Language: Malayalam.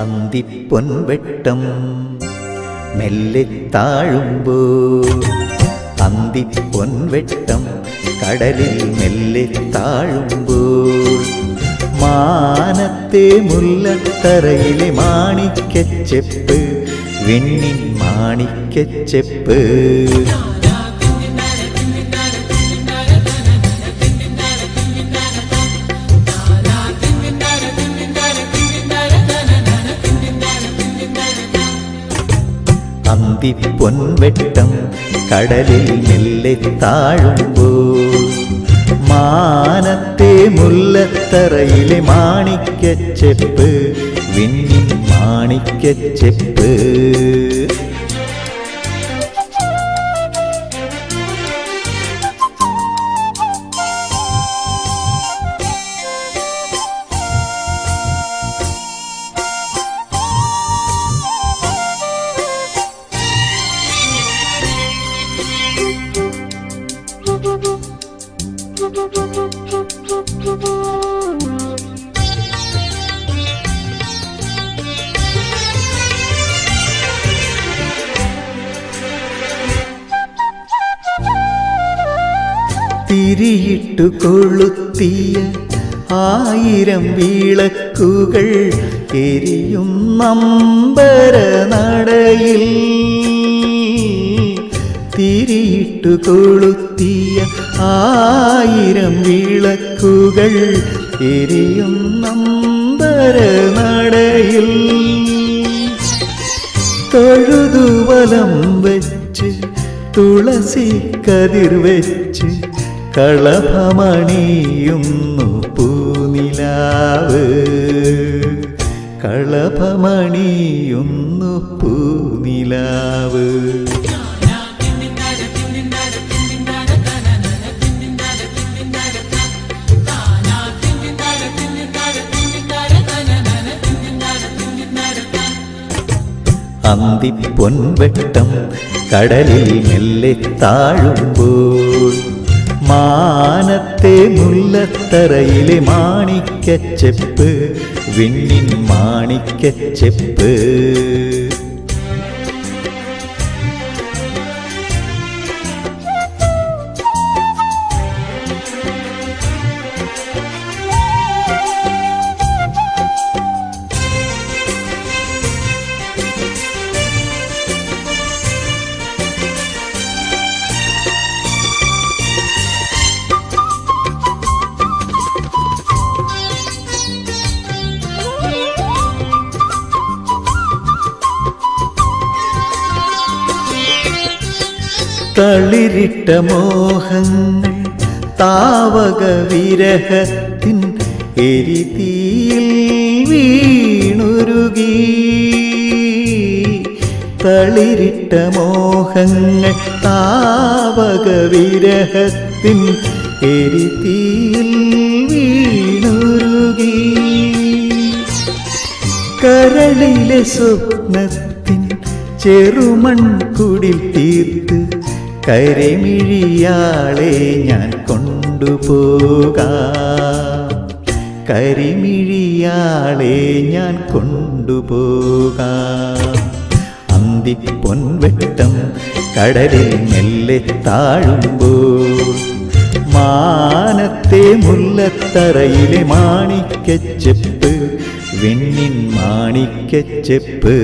അന്തിപ്പൊൻവെട്ടം മെല്ലെ താഴുമ്പോ അന്തിപ്പൊൻവെട്ടം കടലിൽ മെല്ലെ താഴുമ്പോൾ മാനത്തെ മുല്ലത്തറയിലെ മാണിക്കച്ചെപ്പ് വെണ്ണിൻ മാണിക്കച്ചെപ്പ് അന്തിപ്പൊൻവെട്ടം കടലിൽ മെല്ലെ താഴുമ്പോൾ മാനത്തെ മുല്ലത്തറയിലെ മാണിക്കച്ചെപ്പ് വിണ്ണിൻ മാണിക്കച്ചെപ്പ് തിരിയിട്ടു കൊളുത്തിയ ആയിരം വിളക്കുകൾ എരിയും നമ്പര നടയിൽ. തിരിയിട്ടു കൊളുത്തിയ ആയിരം വിളക്കുകൾ എരിയും നമ്പര നടയിൽ. തൊഴുതുവലം വെച്ച് തുളസി കതിർ വെച്ച് കളഭമണിയുന്നു പൂനിലാവ്. കളഭമണിയുന്നു പൂനിലാവ്. അന്തിപ്പൊൻവെട്ടം കടലിൽ മെല്ലെ താഴുമ്പോൾ മാനത്തെ മുല്ലത്തറയിലെ മാണിക്കച്ചെപ്പ് വിണ്ണിൻ മാണിക്കച്ചെപ്പ് തളിരിട്ട മോഹങ്ങൾ താവക വിരഹത്തിൻ എരിതീയിൽ വീണുരുകി. തളിരിട്ട മോഹങ്ങൾ താവക വിരഹത്തിൻ എരിതീയിൽ വീണുരുകി. കരളിലെ സ്വപ്നത്തിൻ ചെറുമൺ കുടിൽ തീർത്ത് കരിമിഴിയാളെ ഞാൻ കൊണ്ടുപോകാം. കരിമിഴിയാളെ ഞാൻ കൊണ്ടുപോകാം. അന്തിപ്പൊൻവെട്ടം കടലിൽ മെല്ലെ താഴുമ്പോൾ മാനത്തെ മുല്ലത്തറയിലെ മാണിക്കച്ചെപ്പ് വെണ്ണിൻ മാണിക്കച്ചെപ്പ്